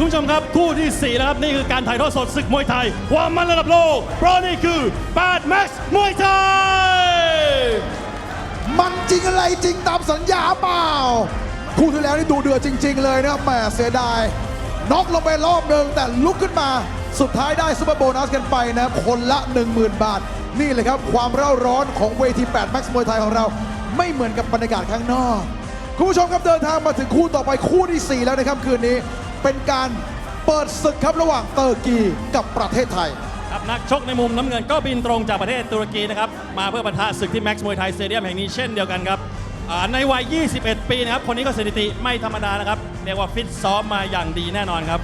คุณผู้ชมครับคู่ที่ 4 แล้วครับ นี่คือการถ่ายทอดสดศึกมวยไทย ความมันระดับโลก เพราะนี่คือ8 Max มวยไทย มันจริงอะไรจริงตามสัญญาเปล่า คู่ที่แล้วนี่ดูเดือดจริง ๆ เลยนะครับแหมเสียดายน็อกลงไปรอบหนึ่งแต่ลุกขึ้นมาสุดท้ายได้ซุปเปอร์โบนัสกันไปนะครับคนละ 10,000 บาท นี่เลยครับความเร่าร้อนของเวที8 Max มวยไทยของเรา ไม่เหมือนกับบรรยากาศข้างนอก คุณผู้ชมครับเดินทางมาถึงคู่ต่อไปคู่ที่ 4 แล้วนะครับคืนนี้ เป็นการเปิดศึกครับระหว่างเตอร์กีกับประเทศไทย ครับนักชกในมุมน้ำเงินก็บินตรงจากประเทศตุรกีนะครับมาเพื่อปะทะศึกที่ Max มวยไทยสเตเดียมแห่งนี้เช่นเดียวกันครับอ่าในวัย 21 ปีนะครับคนนี้ก็สถิติไม่ธรรมดานะครับเรียกว่าฟิตซ้อมมาอย่างดีแน่นอนครับ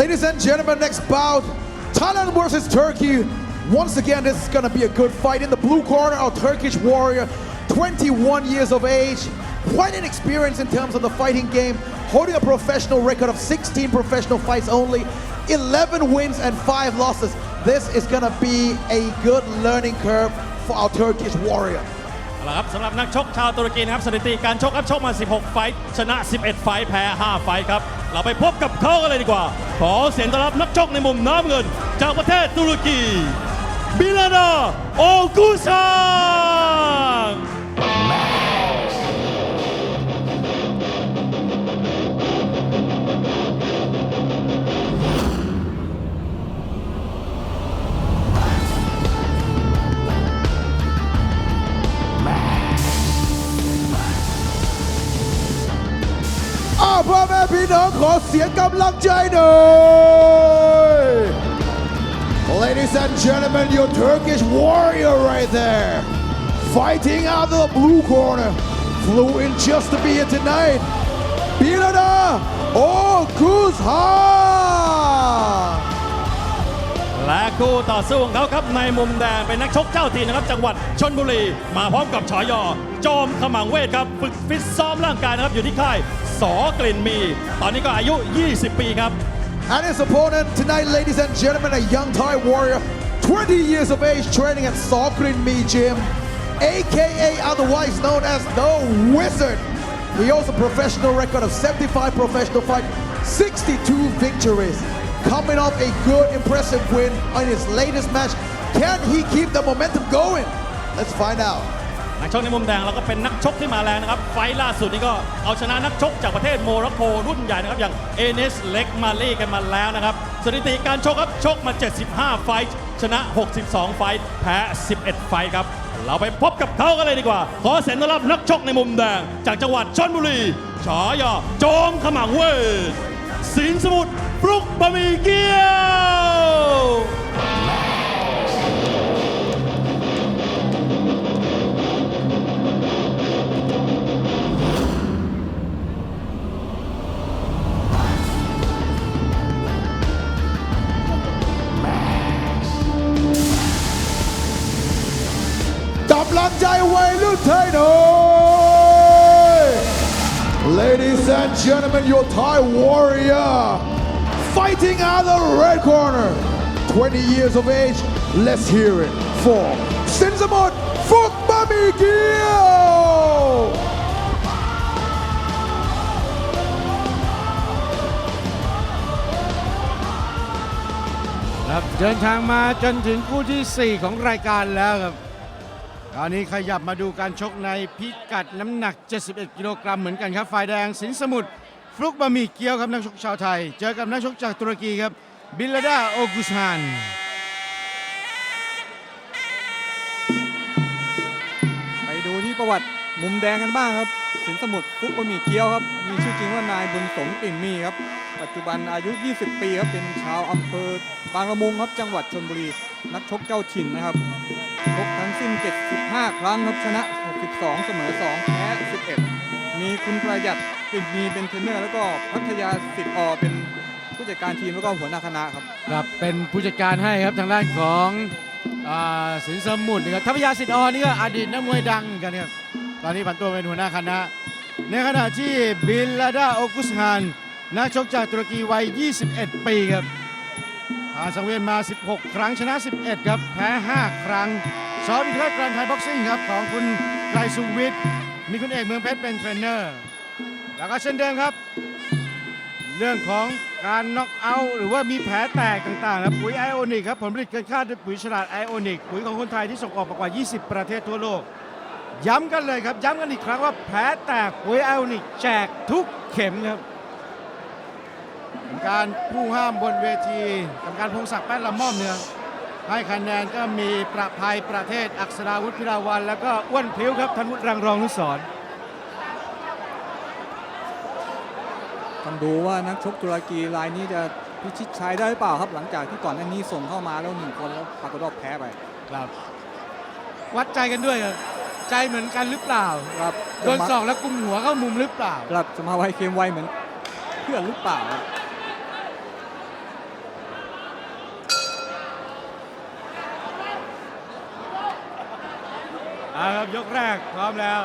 Ladies and gentlemen, next bout Thailand versus Turkey. Once again, this is going to be a good fight. In the blue corner, our Turkish warrior, 21 years of age, quite an experience in terms of the fighting game, holding a professional record of 16 professional fights only, 11 wins and 5 losses. This is going to be a good learning curve for our Turkish warrior. เอาละครับสำหรับนักชกชาวตุรกีนะครับสถิติการชกครับชกมา 16 ไฟท์ชนะ 11 ไฟท์แพ้ 5 ไฟท์ครับ เราไปพบกับเขากันเลยดีกว่า ขอเสียงต้อนรับนักชกในมุมน้ำเงิน จากประเทศตุรกี บิลาดาโอกุซัง ขอเสียงกำลังใจหน่อย Ladies and gentlemen, your Turkish warrior right there, fighting out of the blue corner, flew in just to be here tonight. Bilada Okuzhan. และคู่ต่อสู้ของเขาครับในมุมแดงเป็นนักชกเจ้าถิ่นนะครับจังหวัดชนบุรี มาพร้อมกับฉายอจอมขมังเวทครับฝึกฟิตซ้อมร่างกายนะครับอยู่ที่ค่าย สอกลิ่นมี ตอนนี้ก็อายุ 20 ปีครับ And his opponent tonight, ladies and gentlemen, a young Thai warrior, 20 years of age, training at Sokrin Me Gym, aka otherwise known as the Wizard. He holds a professional record of 75 professional fights, 62 victories. Coming off a good, impressive win on his latest match. Can he keep the momentum going? Let's find out. นักชกในมุมแดงเราก็เป็นนักชกที่มาแรงนะครับ ไฟล่าสุดนี่ก็เอาชนะนักชกจากประเทศโมร็อกโกรุ่นใหญ่นะครับ อย่างเอเนสเล็กมาลีกันมาแล้วนะครับ สถิติการชกครับชกมา 75 ไฟชนะ 62 ไฟแพ้ 11 ไฟครับ เราไปพบกับเขากันเลยดีกว่า ขอเสียงต้อนรับนักชกในมุมแดง จากจังหวัดชนบุรีฉายาจอมขมังเวทสินสมุทรฟลุกบะหมี่เกี๊ยว ใจวัยรุ่นไทยหน่อย Ladies and gentlemen, your Thai warrior fighting out of the red corner. 20 years of age. Let's hear it for Sinsamut Fukbamigio. ครับเดินทางมาจนถึงคู่ที่ 4 ของรายการแล้วครับ คราวนี้ขยับมาดูการชกในพิกัดน้ำหนัก 71 กิโลกรัมเหมือนกันครับ ฝ่ายแดงสินสมุทรฟลุกบะหมี่เกี๊ยวครับนักชกชาวไทย เจอกับนักชกจากตุรกีครับ บิลลาดาโอกุสฮานไปดูที่ประวัติมุมแดงกันบ้างครับ สินสมุทรฟลุกบะหมี่เกี๊ยวครับ มีชื่อจริงว่านายบุญสมกลิ่นมีครับ ปัจจุบันอายุ 20 ปีครับ เป็นชาวอำเภอบางละมุงครับ จังหวัดชลบุรี นักชกเจ้าถิ่นนะครับชกทั้งสิ้น 75 ครั้งครับชนะ 62 เสมอ 2 แพ้ 11 มีคุณประหยัดกลิ่นมีเป็นเทรนเนอร์ แล้วก็พัทยาสิทธิ์อเป็นผู้จัดการทีมแล้วก็หัวหน้าคณะครับครับเป็นผู้จัดการให้ครับทางด้านของสินสมุทรนะครับทัพยาสิทธิ์ออนี่ก็อดีตนักมวยดังกันครับตอนนี้ผันตัวเป็นหัวหน้าคณะ ในขณะที่บิลลาดาโอกุสฮานนักชกจากตุรกีวัย 21 ปีครับ ผ่านสังเวียนมา 16 ครั้งชนะ 11 ครับ แพ้ 5 ครั้งซ้อมอยู่ที่ค่ายกรานไทยบ็อกซิ่งครับ ของคุณไกรสุวิทย์มีคุณเอกเมืองเพชรเป็นเทรนเนอร์ แล้วก็เช่นเดิมครับ เรื่องของการน็อกเอาท์หรือว่ามีแผลแตกต่างๆนะครับปุ๋ยไอโอนิกครับผลผลิตเกินคาดด้วยปุ๋ยฉลาดไอโอนิกปุ๋ยของคนไทยที่ส่งออกมากว่า 20 ประเทศทั่วโลก ย้ำกันเลยครับ ย้ำกันอีกครั้งว่าแผลแตกปุ๋ยไอโอนิกแจกทุกเข็มครับ กรรมการผู้ห้ามบนเวทีกรรมการพงศักดิ์แป้นละม่อมเนี่ยให้คะแนนก็มีประภัยประเทศอักษราวุฒิพิราวัน แล้วก็อ้วนพลิ้วครับธันวุฒิรังรองนุสรณ์ต้องดูว่านักชกตุรกีรายนี้จะพิชิตชัยได้หรือเปล่าครับหลังจากที่ก่อนหน้านี้ส่งเข้ามาแล้วหนึ่งคนแล้วปรากฏว่าแพ้ไปครับ วัดใจกันด้วยครับใจเหมือนกันหรือเปล่าครับโดนสองแล้วกุมหัวเข้ามุมหรือเปล่า ครับจะมาไวเค็มไวเหมือนเพื่อนหรือเปล่าครับ เอาครับยกแรกพร้อมแล้ว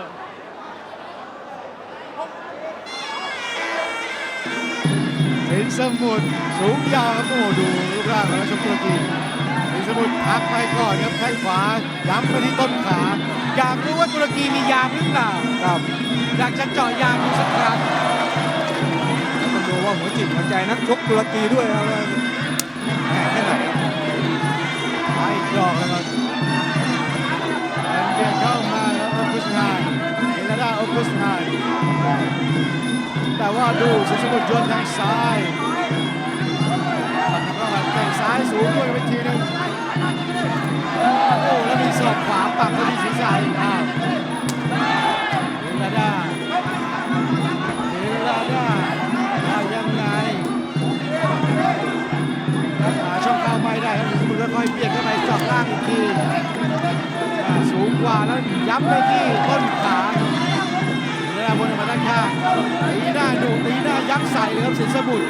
สินสมุทรสูงยาวครับโอ้โหดูรูปร่างของนักชกตุรกีสินสมุทรพักไปก่อนครับแข้งขวาย้ำไปที่ต้นขา อยากรู้ว่าตุรกีมียางหรือเปล่าครับอยากจะเจาะยางดูสักครั้งต้องดูว่าหัวจิตหัวใจนักชกตุรกีด้วยครับว่าแข็งแค่ไหน แต่ว่าดูสิสมุทรยนทางซ้ายแล้วก็เตะซ้ายสูงด้วยไปทีนึงโอ้แล้วมีศอกขวาปักเข้าที่ศีรษะอีกอ้าวเฮลาดาเฮลาดาว่ายังไงหาช่องเข้าไม่ได้ครับมือค่อยเบียดเข้าไปจาะล่างอีกทีสูงกว่าแล้วย้ำไปที่ต้นขา เวลาบนมาด้านข้างตีหน้าดูตีหน้ายักษ์ใส่เลยครับสินสมุทร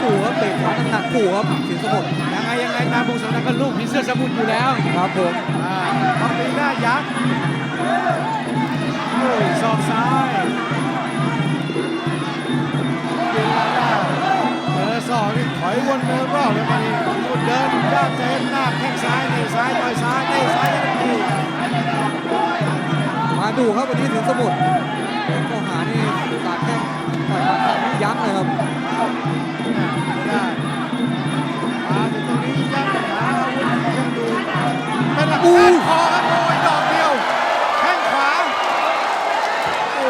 ขู่ครับเตะขวาหนักๆขู่ครับสินสมุทรยังไงยังไงตามบุกสำนักก็ลูกผีเสื้อสมุทรอยู่แล้วครับผมอ่าต้องตีหน้ายักษ์โอ้ยศอกซ้ายเวลาได้เจอศอกนี่ถอยวนเดินรอบเลยมานี่วนเดินย่างใจหน้าแข้งซ้ายเตะซ้ายต่อยซ้ายเตะซ้ายทันทีมา ดูครับวันนี้สินสมุทรเป็นข้อหานี่สาดแข้งต่อยหมัดสาดนี่ยั้งเลยครับไม่ได้มาถึงตรงนี้ยังหาอาวุธยังดูเป็นหลักการคอครับโอ้ยดอกเดียวแข้งขวาโอ้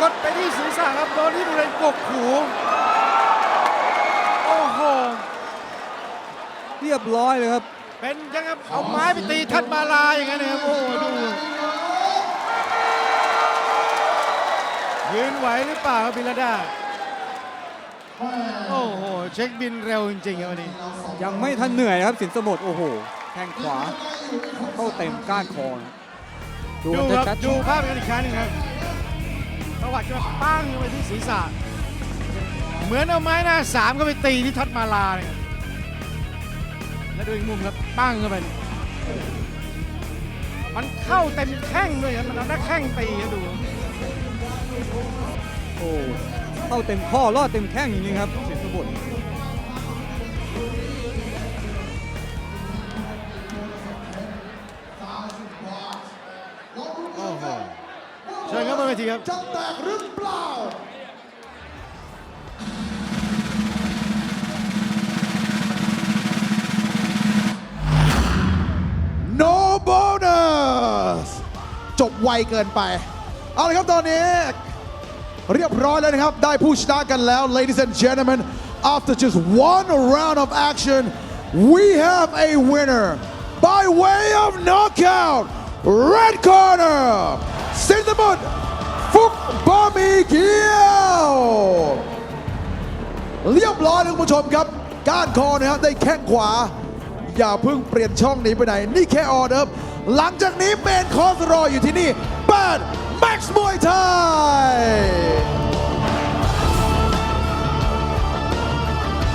กดไปที่ศีรษะครับโดนที่บริเวณกกหูโอ้โหเรียบร้อยเลยครับเป็นยังครับเอาไม้ไปตีทัดมาลาอย่างนั้นนะครับโอ้โหดู ยืนไหวหรือเปล่าครับบิลลาดา โอ้โห เช็คบินเร็วจริงๆครับวันนี้ ยังไม่ทันเหนื่อยครับสินสมุทรโอ้โหแข้งขวาเข้าเต็มก้านคอนะดูดูกันครับชัดดูภาพกันอีกครั้งหนึงครับประวัติจะปั้งเข้าไปที่ศีรษะ เหมือนเอาไม้หน้าสามก็ไปตีที่ทัดมาลาเนี่ยแล้วดูอีกมุมครับปั้งเข้าไปนี่มันเข้าเต็มแข้งด้วยครับมันเอาหน้าแข้งตีครับดูๆ โอ้เข้าเต็มข้อลอดเต็มแข้งจริงๆครับสินสมุทรโอ้โหเชิญครับบนเวทีครับจะแตกหรือเปล่า no bonus จบไวเกินไป เอาละครับตอนนี้ เรียบร้อยแล้วนะครับ ได้ผู้ชนะกันแล้ว ladies and gentlemen after just one round of action we have a winner by way of knockout red corner สินสมุทรฟุกบะหมี่เกียวเรียบร้อยนะคุณผู้ชมครับ ก้านคอนะครับได้แข้งขวา อย่าเพิ่งเปลี่ยนช่องหนีไปไหน นี่แค่ออเดิร์หลังจากนี้เมนคอสรออยู่ที่นี่8 next Muay Thai